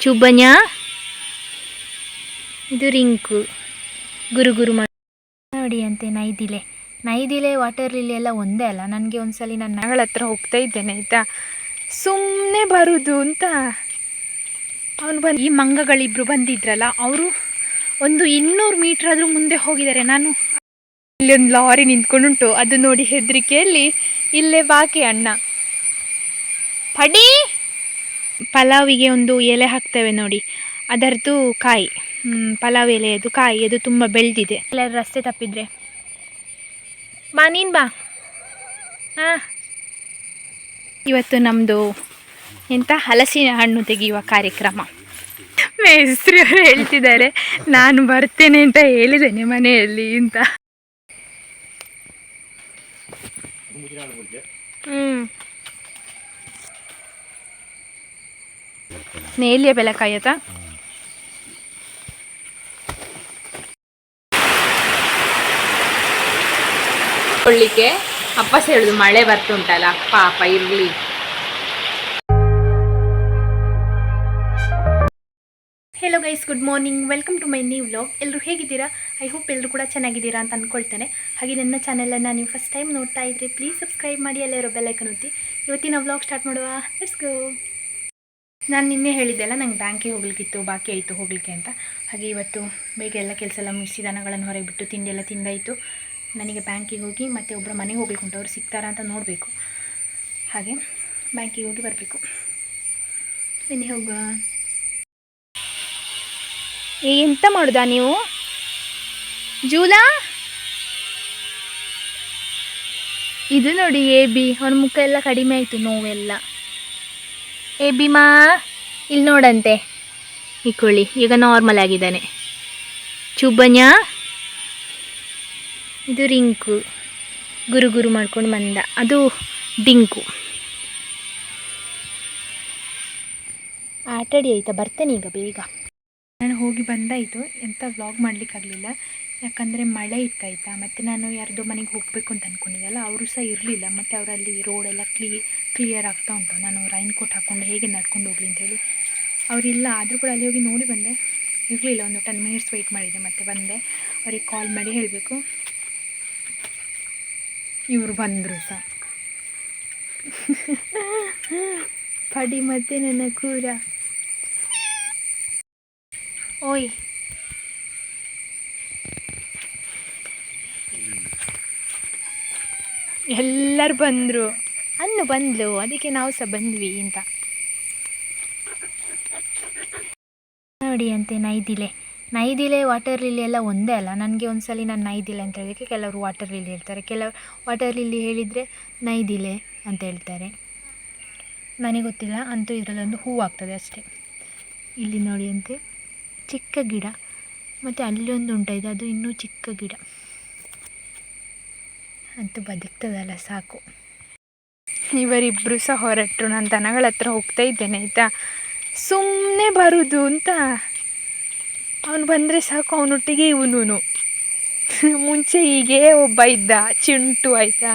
ಚುಬ್ಬನ್ಯ ಇದು ರಿಂಕು. ಗುರು ಗುರು ನೋಡಿ ಅಂತೆ ನೈದಿಲೆ. ನೈದಿಲೆ ವಾಟರ್ ಲಿಲಿ ಎಲ್ಲ ಒಂದೇ ಅಲ್ಲ, ನನಗೆ ಒಂದ್ಸಲಿ ನನ್ನ ಮಗಳ ಹತ್ರ ಹೋಗ್ತಾ ಇದ್ದೇನೆ, ಆಯಿತಾ? ಸುಮ್ಮನೆ ಬರುದು ಅಂತ. ಅವನು ಬಂದು ಈ ಮಂಗಗಳಿಬ್ರು ಬಂದಿದ್ರಲ್ಲ, ಅವರು ಒಂದು ಇನ್ನೂರು ಮೀಟ್ರ್ ಆದರೂ ಮುಂದೆ ಹೋಗಿದ್ದಾರೆ. ನಾನು ಇಲ್ಲಿ ಒಂದು ಲಾರಿ ನಿಂತ್ಕೊಂಡುಂಟು, ಅದು ನೋಡಿ ಹೆದರಿಕೆಯಲ್ಲಿ ಇಲ್ಲೇ ಬಾಕಿ ಅಣ್ಣ. ಪಡಿ! ಪಲಾವಿಗೆ ಒಂದು ಎಲೆ ಹಾಕ್ತೇವೆ ನೋಡಿ. ಅದರದ್ದು ಕಾಯಿ. ಪಲಾವ್ ಪಲಾವ್ ಎಲೆಯದು ಕಾಯಿ ಅದು ತುಂಬ ಬೆಳೆದಿದೆ. ಎಲ್ಲರೂ ರಸ್ತೆ ತಪ್ಪಿದ್ರೆ. ಬಾ ನೀನು ಬಾ. ಹಾಂ. ಇವತ್ತು ನಮ್ಮದು ಎಂಥ ಹಲಸಿನ ಹಣ್ಣು ತೆಗೆಯುವ ಕಾರ್ಯಕ್ರಮ. ಮೇಸ್ತ್ರಿಯವರು ಹೇಳ್ತಿದ್ದಾರೆ. ನಾನು ಬರ್ತೇನೆ ಅಂತ ಹೇಳಿದ್ದೇನೆ ಮನೆಯಲ್ಲಿ ಅಂತ. ಹ್ಮ್. ನೇಲಿಯ ಬೆಲೆ ಕಾಯತಾ ಕೊಳ್ಳಿಕ್ಕೆ ಅಪ್ಪ ಹೇಳುದು ಮಳೆ ಬರ್ತುಂಟಲ್ಲ ಪಾಪ ಇರ್ಲಿ. Hello guys good morning welcome to my new vlog ಎಲ್ಲರೂ ಹೇಗಿದ್ದೀರಾ? ಐ ಹೋಪ್ ಎಲ್ಲರೂ ಕೂಡ ಚೆನ್ನಾಗಿದ್ದೀರಾ ಅಂತ ಅಂದ್ಕೊಳ್ತೇನೆ ಹಾಗೆ ನನ್ನ ಚಾನಲನ್ನು ನೀವು ಫಸ್ಟ್ ಟೈಮ್ ನೋಡ್ತಾ ಇದ್ರೆ ಪ್ಲೀಸ್ ಸಬ್ಸ್ಕ್ರೈಬ್ ಮಾಡಿ ಅಲ್ಲೇ ಇರೋ ಬೆಲ್ಲೈಕನ್ ಒತ್ತಿ. ಇವತ್ತಿನ ವ್ಲಾಗ್ ಸ್ಟಾರ್ಟ್ ಮಾಡುವ. ಲೆಟ್ಸ್ ಗೋ ನಾನು ನಿನ್ನೆ ಹೇಳಿದ್ದೆಲ್ಲ ನಂಗೆ ಬ್ಯಾಂಕಿಗೆ ಹೋಗ್ಲಿಕ್ಕಿತ್ತು, ಬಾಕಿ ಆಯಿತು ಹೋಗ್ಲಿಕ್ಕೆ ಅಂತ. ಹಾಗೆ ಇವತ್ತು ಬೇಗ ಎಲ್ಲ ಕೆಲಸ ಎಲ್ಲ ಮುಗಿಸಿ ದನಗಳನ್ನು ಹೊರಗೆ ಬಿಟ್ಟು ತಿಂಡಿ ಎಲ್ಲ ತಿಂದಾಯಿತು. ನನಗೆ ಬ್ಯಾಂಕಿಗೆ ಹೋಗಿ ಮತ್ತೆ ಒಬ್ಬರು ಮನೆಗೆ ಹೋಗ್ಬೇಕು ಉಂಟು ಅವ್ರು ಸಿಗ್ತಾರಾ ಅಂತ ನೋಡಬೇಕು. ಹಾಗೆ ಬ್ಯಾಂಕಿಗೆ ಹೋಗಿ ಬರಬೇಕು. ಬನ್ನಿ ಹೋಗುವ? ಏ, ಎಂತ ಮಾಡುದಾ ನೀವು? ಜೂಲಾ? ಇದು ನೋಡಿ ಎ ಬಿ ಅವ್ರ ಮುಖ ಎಲ್ಲ ಕಡಿಮೆ ಆಯಿತು ನೋವೆಲ್ಲ. ಏ ಭೀಮಾ ಇಲ್ಲಿ ನೋಡಂತೆ. ಇಕ್ಕೊಳ್ಳಿ ಈಗ ನಾರ್ಮಲ್ ಆಗಿದ್ದಾನೆ. ಚುಬ್ಬನ್ಯ ಇದು ರಿಂಕು. ಗುರು ಗುರು ಮಾಡ್ಕೊಂಡು ಬಂದ. ಅದು ಡಿಂಕು. ಆಟಾಡಿ ಆಯ್ತಾ, ಬರ್ತೇನೆ ಈಗ ಬೇಗ. ನಾನು ಹೋಗಿ ಬಂದಾಯಿತು. ಎಂಥ ವ್ಲಾಗ್ ಮಾಡಲಿಕ್ಕಾಗಲಿಲ್ಲ ಯಾಕಂದರೆ ಮಳೆ ಇತ್ತಾಯಿತಾ ಮತ್ತು ನಾನು ಯಾರ್ದೋ ಮನೆಗೆ ಹೋಗಬೇಕು ಅಂತ ಅಂದ್ಕೊಂಡಿದ್ದಲ್ಲ ಅವರು ಸಹ ಇರಲಿಲ್ಲ. ಮತ್ತು ಅವರಲ್ಲಿ ರೋಡೆಲ್ಲ ಕ್ಲೀ ಕ್ಲಿಯರ್ ಆಗ್ತಾ ಉಂಟು. ನಾನು ರೈನ್ ಕೋಟ್ ಹಾಕ್ಕೊಂಡು ಹೇಗೆ ನಡ್ಕೊಂಡು ಹೋಗಲಿ ಅಂತೇಳಿ ಅವರಿಲ್ಲ ಆದರೂ ಕೂಡ ಅಲ್ಲಿ ಹೋಗಿ ನೋಡಿ ಬಂದೆ. ಇರಲಿಲ್ಲ, ಒಂದು ಟೆನ್ ಮಿನಿಟ್ಸ್ ವೆಯ್ಟ್ ಮಾಡಿದೆ, ಮತ್ತೆ ಬಂದೆ. ಅವ್ರಿಗೆ ಕಾಲ್ ಮಾಡಿ ಹೇಳಬೇಕು. ಇವರು ಬಂದರು ಸಹ. ಪಡಿ ಮತ್ತೆ ನನ್ನ ಕೂರ. ಓಯ್ ಎಲ್ಲರೂ ಬಂದರು. ಅನ್ನು ಬಂದ್ಲು, ಅದಕ್ಕೆ ನಾವು ಸಹ ಬಂದ್ವಿ ಅಂತ. ನೋಡಿ ಅಂತೆ ನೈದಿಲೆ. ನೈದಿಲೆ ವಾಟರ್ ಲಿಲಿ ಎಲ್ಲ ಒಂದೇ ಅಲ್ಲ, ನನಗೆ ಒಂದ್ಸಲಿ ನಾನು ನೈದಿಲೆ ಅಂತ ಹೇಳೋದಕ್ಕೆ ಕೆಲವರು ವಾಟರ್ ಲಿಲಿ ಹೇಳ್ತಾರೆ. ಕೆಲವರು ವಾಟರ್ ಲಿಲಿ ಹೇಳಿದರೆ ನೈದಿಲೆ ಅಂತ ಹೇಳ್ತಾರೆ. ನನಗೆ ಗೊತ್ತಿಲ್ಲ, ಅಂತೂ ಇದರಲ್ಲೊಂದು ಹೂವು ಆಗ್ತದೆ ಅಷ್ಟೇ. ಇಲ್ಲಿ ನೋಡಿ ಅಂತೆ. ಚಿಕ್ಕ ಗಿಡ. ಮತ್ತು ಅಲ್ಲಿ ಒಂದು ಉಂಟಾಯಿದೆ ಅದು ಇನ್ನೂ ಚಿಕ್ಕ ಗಿಡ. ಅಂತೂ ಬದುಕ್ತದಲ್ಲ, ಸಾಕು. ಇವರಿಬ್ಬರು ಸಹ ಹೊರಟರು, ನಾನು ದನಗಳ ಹತ್ರ ಹೋಗ್ತಾ ಇದ್ದೇನೆ, ಆಯಿತಾ? ಸುಮ್ಮನೆ ಬರುದು ಅಂತ. ಅವನು ಬಂದರೆ ಸಾಕು, ಅವನೊಟ್ಟಿಗೆ ಇವನು ಮುಂಚೆ ಹೀಗೆ ಒಬ್ಬ ಇದ್ದ, ಚಿಂಟು, ಆಯಿತಾ?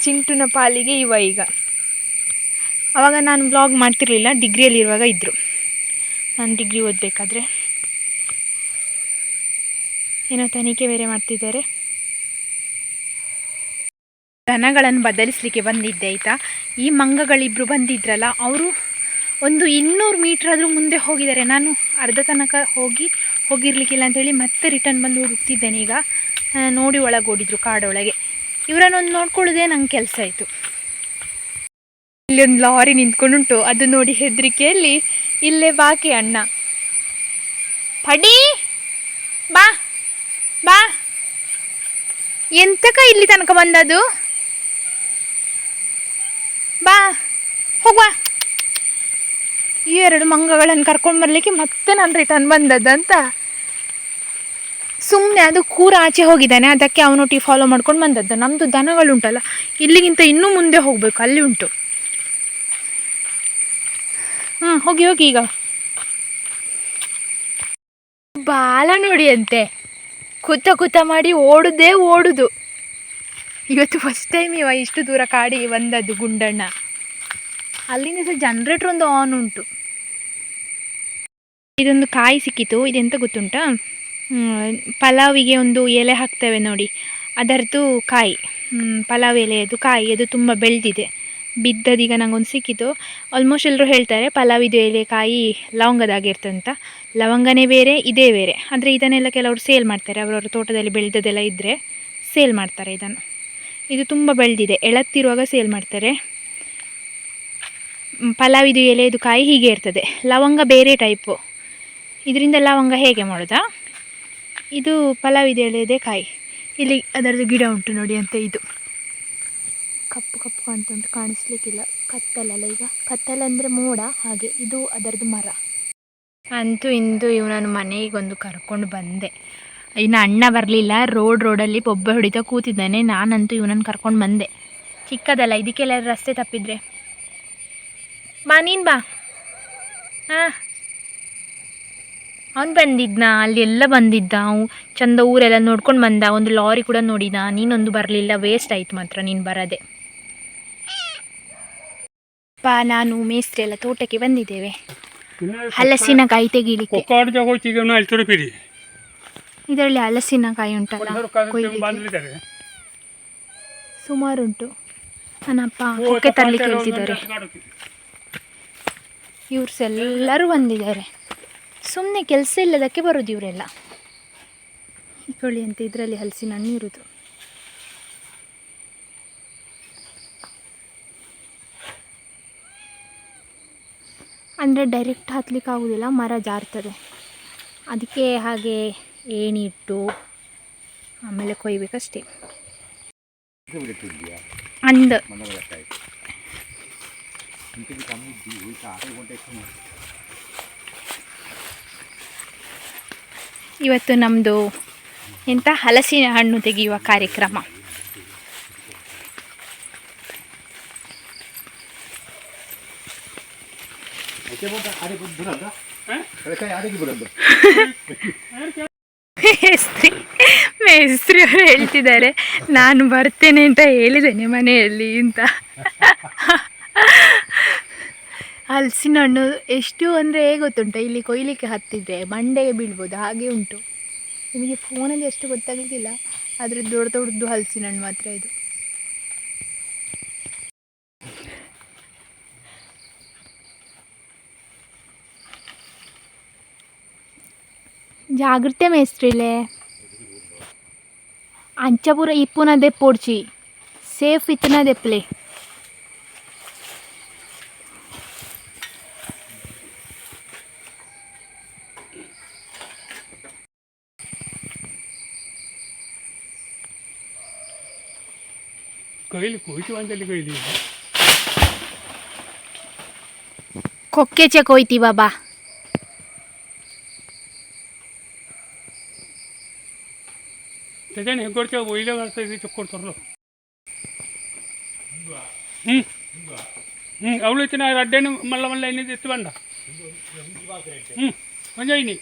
ಚಿಂಟುನ ಪಾಲಿಗೆ ಇವ ಈಗ. ಆವಾಗ ನಾನು ಬ್ಲಾಗ್ ಮಾಡ್ತಿರ್ಲಿಲ್ಲ, ಡಿಗ್ರಿಯಲ್ಲಿರುವಾಗ ಇದ್ದರು ನಾನು ಡಿಗ್ರಿ ಓದಬೇಕಾದ್ರೆ. ಏನೋ ತನಿಖೆ ಬೇರೆ ಮಾಡ್ತಿದ್ದಾರೆ. ದನಗಳನ್ನು ಬದಲಿಸಲಿಕ್ಕೆ ಬಂದಿದ್ದೆ ಆಯಿತಾ? ಈ ಮಂಗಗಳಿಬ್ಬರು ಬಂದಿದ್ರಲ್ಲ, ಅವರು ಒಂದು ಇನ್ನೂರು ಮೀಟ್ರ್ ಆದರೂ ಮುಂದೆ ಹೋಗಿದ್ದಾರೆ. ನಾನು ಅರ್ಧ ತನಕ ಹೋಗಿ ಹೋಗಿರ್ಲಿಕ್ಕಿಲ್ಲ ಅಂಥೇಳಿ ಮತ್ತೆ ರಿಟರ್ನ್ ಬಂದು ಹುಡುಕ್ತಿದ್ದೇನೆ ಈಗ. ನೋಡಿ ಒಳಗೋಡಿದ್ರು ಕಾಡೊಳಗೆ. ಇವರನ್ನೊಂದು ನೋಡ್ಕೊಳ್ಳೋದೇ ನಂಗೆ ಕೆಲಸ ಆಯಿತು. ಇಲ್ಲೊಂದು ಲಾರಿ ನಿಂತ್ಕೊಂಡುಂಟು, ಅದು ನೋಡಿ ಹೆದರಿಕೆಯಲ್ಲಿ ಇಲ್ಲೇ ಬಾಕಿ ಅಣ್ಣ. ಪಡಿ, ಬಾ. ಬಾ. ಎಂತಕ ಇಲ್ಲಿ ತನಕ ಬಂದದು ಬಾ ಹೋಗುವ ಈ ಎರಡು ಮಂಗಗಳನ್ನು ಕರ್ಕೊಂಡು ಬರಲಿಕ್ಕೆ ಮತ್ತೆ ನಾನು ರಿಟರ್ನ್ ಬಂದದ್ದಂತ. ಸುಮ್ಮನೆ ಅದು ಕೂರ ಆಚೆ ಹೋಗಿದ್ದಾನೆ, ಅದಕ್ಕೆ ಅವನೊಟ್ಟಿಗೆ ಫಾಲೋ ಮಾಡ್ಕೊಂಡು ಬಂದದ್ದು. ನಮ್ಮದು ದನಗಳುಂಟಲ್ಲ ಇಲ್ಲಿಗಿಂತ ಇನ್ನೂ ಮುಂದೆ ಹೋಗಬೇಕು, ಅಲ್ಲಿ ಉಂಟು. ಹ್ಞೂ ಹೋಗಿ ಹೋಗಿ ಈಗ. ಬಾಲ ನೋಡಿ ಅಂತೆ ಕುತ್ತ ಕುತ್ತ ಮಾಡಿ ಓಡುದೇ ಓಡುದು. ಇವತ್ತು ಫಸ್ಟ್ ಟೈಮ್ ಇವ ಇಷ್ಟು ದೂರ ಕಾಡಿ ಬಂದದ್ದು ಗುಂಡಣ್ಣ. ಅಲ್ಲಿಂದ ಸಹ ಜನ್ರೇಟ್ರ್ ಒಂದು ಆನ್ ಉಂಟು. ಇದೊಂದು ಕಾಯಿ ಸಿಕ್ಕಿತು, ಇದೆಂತ ಗೊತ್ತುಂಟಾ? ಪಲಾವಿಗೆ ಒಂದು ಎಲೆ ಹಾಕ್ತೇವೆ ನೋಡಿ. ಅದರದ್ದು ಕಾಯಿ. ಪಲಾವ್ ಎಲೆಯದು ಕಾಯಿ, ಅದು ತುಂಬ ಬೆಳೆದಿದೆ. ಬಿದ್ದದೀಗ ನಂಗೊಂದು ಸಿಕ್ಕಿತು. ಆಲ್ಮೋಸ್ಟ್ ಎಲ್ಲರೂ ಹೇಳ್ತಾರೆ ಪಲಾವಿದು ಎಲೆ ಕಾಯಿ ಲವಂಗದಾಗಿರ್ತದೆ ಅಂತ ಲವಂಗನೇ ಬೇರೆ, ಇದೇ ಬೇರೆ. ಅಂದರೆ ಇದನ್ನೆಲ್ಲ ಕೆಲವರು ಸೇಲ್ ಮಾಡ್ತಾರೆ. ಅವರವ್ರ ತೋಟದಲ್ಲಿ ಬೆಳೆದದೆಲ್ಲ ಇದ್ದರೆ ಸೇಲ್ ಮಾಡ್ತಾರೆ ಇದನ್ನು. ಇದು ತುಂಬ ಬೆಳೆದಿದೆ. ಎಳತ್ತಿರುವಾಗ ಸೇಲ್ ಮಾಡ್ತಾರೆ. ಪಲಾವ್ ಪಲಾವಿದು ಎಲೆದು ಕಾಯಿ ಹೀಗೆ ಇರ್ತದೆ. ಲವಂಗ ಬೇರೆ ಟೈಪು ಇದರಿಂದ ಲವಂಗ ಹೇಗೆ ಮಾಡೋದಾ? ಇದು ಪಲಾವಿದು ಎಲೆಯದೇ ಕಾಯಿ. ಇಲ್ಲಿ ಅದರದ್ದು ಗಿಡ ಉಂಟು ನೋಡಿ ಅಂತ ಇದು. ಕಪ್ಪು ಕಪ್ಪು ಕಾಣ್ತಾ ಉಂಟು ಕಾಣಿಸ್ಲಿಕ್ಕಿಲ್ಲ. ಕತ್ತಲಲ್ಲ ಈಗ. ಕತ್ತಲಂದರೆ ಮೋಡ, ಹಾಗೆ ಇದು ಅದರದ್ದು ಮರ. ಅಂತೂ ಇಂದು ಇವನನ್ನು ಮನೆಗೊಂದು ಕರ್ಕೊಂಡು ಬಂದೆ. ಇನ್ನು ಅಣ್ಣ ಬರಲಿಲ್ಲ, ರೋಡ್ ರೋಡಲ್ಲಿ ಬೊಬ್ಬೆ ಹೊಡಿತಾ ಕೂತಿದ್ದಾನೆ. ನಾನಂತೂ ಇವನನ್ನು ಕರ್ಕೊಂಡು ಬಂದೆ. ಚಿಕ್ಕದಲ್ಲ ಇದಕ್ಕೆಲ್ಲ ರಸ್ತೆ ತಪ್ಪಿದ್ರೆ? ಬಾ, ನೀನು ಬಾ. ಹಾಂ. ಅವನು ಬಂದಿದ್ದ ಅಲ್ಲಿ ಎಲ್ಲ ಬಂದಿದ್ದ. ಅವು ಚಂದ ಊರೆಲ್ಲ ನೋಡ್ಕೊಂಡು ಬಂದ. ಒಂದು ಲಾರಿ ಕೂಡ ನೋಡಿದ. ನೀನೊಂದು ಬರಲಿಲ್ಲ ವೇಸ್ಟ್ ಆಯ್ತು ಮಾತ್ರ ನೀನು ಬರದೆ. ಪಾ ನಾನು ಮೇಸ್ತ್ರಿ ಎಲ್ಲ ತೋಟಕ್ಕೆ ಬಂದಿದ್ದೇವೆ. ಹಲಸಿನಕಾಯಿ ತೆಗೀಲಿಕ್ಕೆ. ಇದರಲ್ಲಿ ಹಲಸಿನಕಾಯಿ ಉಂಟಲ್ಲ ಕೊಯ್ಲಿಕ್ಕೆ. ಬಂದಿದ್ದಾರೆ ಸುಮಾರು ಉಂಟು ನನ್ನಪ್ಪ ಕೊಕ್ಕೆ ತರಲಿಕ್ಕೆ ಹೇಳ್ತಿದ್ದಾರೆ ಇವ್ರು ಎಲ್ಲರೂ ಬಂದಿದ್ದಾರೆ. ಸುಮ್ಮನೆ ಕೆಲಸ ಇಲ್ಲದಕ್ಕೆ ಬರೋದು ಇವರೆಲ್ಲ. ಇಕೊಳ್ಳಿ ಅಂತ ಇದರಲ್ಲಿ ಹಲಸಿನ ಹಣ್ಣು ಇರೋದು. ಅಂದರೆ ಡೈರೆಕ್ಟ್ ಹತ್ತಲಿಕ್ಕೆ ಆಗೋದಿಲ್ಲ, ಮರ ಜಾರ್ತದೆ. ಅದಕ್ಕೆ ಹಾಗೆ ಏಣಿ ಇಟ್ಟು ಆಮೇಲೆ ಕೊಯ್ಬೇಕಷ್ಟೇ. ಅಂದ. ಇವತ್ತು ನಮ್ಮದು ಎಂಥ ಹಲಸಿನ ಹಣ್ಣು ತೆಗೆಯುವ ಕಾರ್ಯಕ್ರಮ. ಮೇಸ್ತ್ರಿ ಮೇಸ್ತ್ರಿ ಅವರು ಹೇಳ್ತಿದ್ದಾರೆ. ನಾನು ಬರ್ತೇನೆ ಅಂತ ಹೇಳಿದ್ದೇನೆ ಮನೆಯಲ್ಲಿ ಅಂತ. ಹಲಸಿನ ಹಣ್ಣು ಎಷ್ಟು ಅಂದರೆ ಗೊತ್ತುಂಟ? ಇಲ್ಲಿ ಕೊಯ್ಲಿಕ್ಕೆ ಹತ್ತಿದ್ರೆ ಮಂಡೆಗೆ ಬೀಳ್ಬೋದು ಹಾಗೆ ಉಂಟು. ನಿಮಗೆ ಫೋನಲ್ಲಿ ಎಷ್ಟು ಗೊತ್ತಾಗಲಿಕ್ಕಿಲ್ಲ ಆದರೆ ದೊಡ್ಡ ದೊಡ್ಡದು ಹಲಸಿನ ಹಣ್ಣು ಮಾತ್ರ ಇದು. ജാഗ്രത മേസ്ത്രിയില്ലേ അഞ്ചപുറ ഇപ്പുനതെ പൊടിച്ച് സേഫ് ഇത്തനത് എപ്പിലേ കയ്യിൽ കോഴിച്ച് വാങ്ങിച്ചല്ലേ കയ്യിൽ കൊക്കേച്ച ತೆಜಾನೆ ಹೆಗ್ಗೊಡ್ತೇವೆ ಒಯ್ಲೆ ಬರ್ತಾ ಇದು ಚೊಕ್ಕೊಡ್ತಾರಲ್ಲ ಹ್ಞೂ ಹ್ಞೂ ಅವಳು ಇತ್ತಿನ ಅಡ್ಡೇನು ಮಲ್ಲ ಮಲ್ಲ ಎಣ್ಣಿದ್ದು ಎತ್ತು ಬಂದ ಹ್ಞೂ ಕೊಂಚ ಐನಿ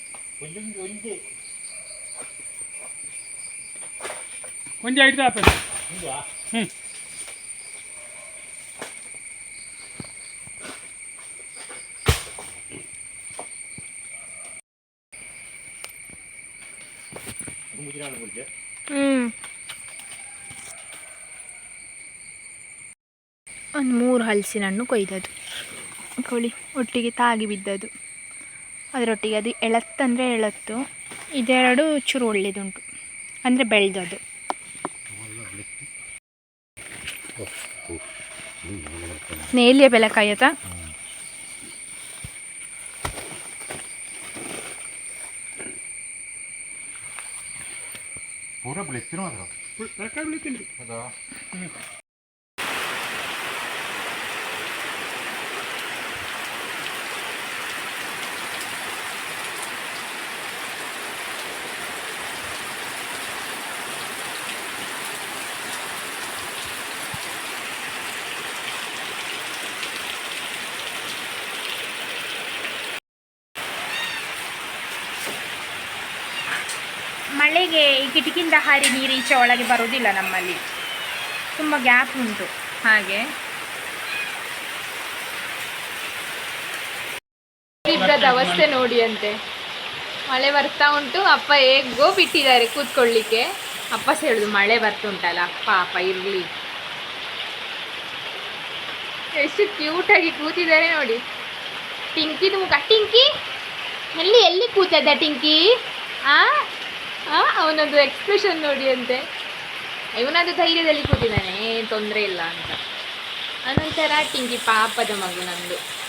ಕೊಂಚ ಐದು ಆಪೆ ಹ್ಞೂ ಹ್ಞೂ ಒಂದು ಮೂರು ಹಲಸಿನ ಹಣ್ಣು ಕೊಯ್ದದು ಕೋಳಿ ಒಟ್ಟಿಗೆ ತಾಗಿ ಬಿದ್ದದು ಅದರೊಟ್ಟಿಗೆ ಅದು ಎಳತ್ತಂದರೆ ಎಳತ್ತು ಇದೆರಡು ಚೂರು ಒಳ್ಳೆಯದುಂಟು ಅಂದರೆ ಬೆಳೆದದು ನೇಲಿಯ ಬೆಲೆ ಕಾಯತಾ ಪೂರ ಬೆಳೆಸ್ತೀರ ಮಾತ್ರ ತರಕಾರಿ ಬೆಳಿತೀನಿ ಅದಾ ಮಳೆಗೆ ಈ ಕಿಟಕಿಯಿಂದ ಹಾರಿ ನೀರು ಈಚೆ ಒಳಗೆ ಬರುವುದಿಲ್ಲ ನಮ್ಮಲ್ಲಿ. ತುಂಬ ಗ್ಯಾಪ್ ಉಂಟು. ಹಾಗೆ. ಅವಸ್ಥೆ ನೋಡಿ ಅಂತೆ. ಮಳೆ ಬರ್ತಾ ಉಂಟು, ಅಪ್ಪ ಹೇಗೋ ಬಿಟ್ಟಿದ್ದಾರೆ ಕೂತ್ಕೊಳ್ಳಿಕ್ಕೆ. ಅಪ್ಪ ಹೇಳುದು ಮಳೆ ಬರ್ತುಂಟಲ್ಲ, ಪಾಪ ಇರ್ಲಿ. ಎಷ್ಟು ಕ್ಯೂಟಾಗಿ ಕೂತಿದ್ದಾರೆ ನೋಡಿ. ಟಿಂಕಿದು ಮುಖ, ಟಿಂಕಿ! ಎಲ್ಲಿ ಎಲ್ಲಿ ಕೂತದ ಟಿಂಕಿ? ಆ? ಅವನೊಂದು ಎಕ್ಸ್ಪ್ರೆಷನ್ ನೋಡಿ ಅಂತೆ. ಇವನದು ಧೈರ್ಯದಲ್ಲಿ ಕೂತಿದ್ದಾನೆ, ಏನು ತೊಂದರೆ ಇಲ್ಲ ಅಂತ. ಅನಂತರ ಟಿಂಗಿ ಪಾಪದ ಮಗು ನಂದು.